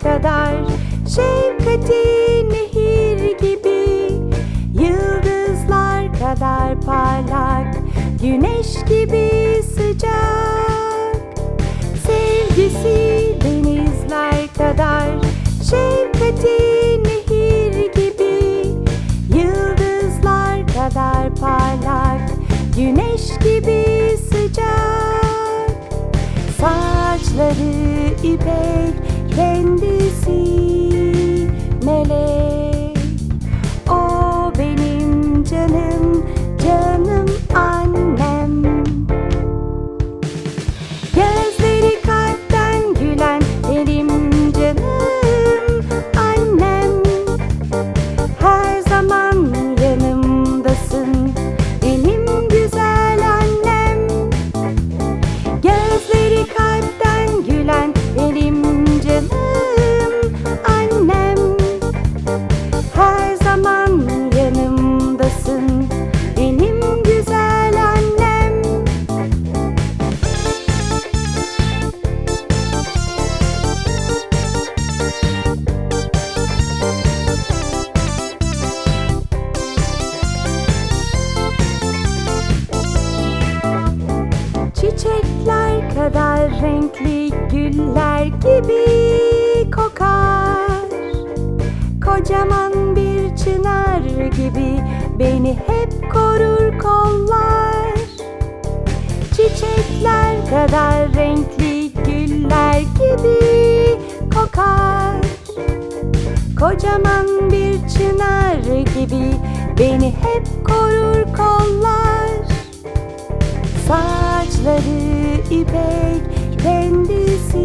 Kadar. Şefkati nehir gibi Yıldızlar kadar parlak. Güneş gibi sıcak. Sevgisi denizler kadar. Şefkati nehir gibi Yıldızlar kadar parlak. Güneş gibi sıcak. Saçları ipek kendisi Çiçekler kadar renkli güller gibi kokar. Kocaman bir çınar gibi beni hep korur kollar. Çiçekler kadar renkli güller gibi kokar. Kocaman bir çınar gibi beni hep korur kollar big, bendy.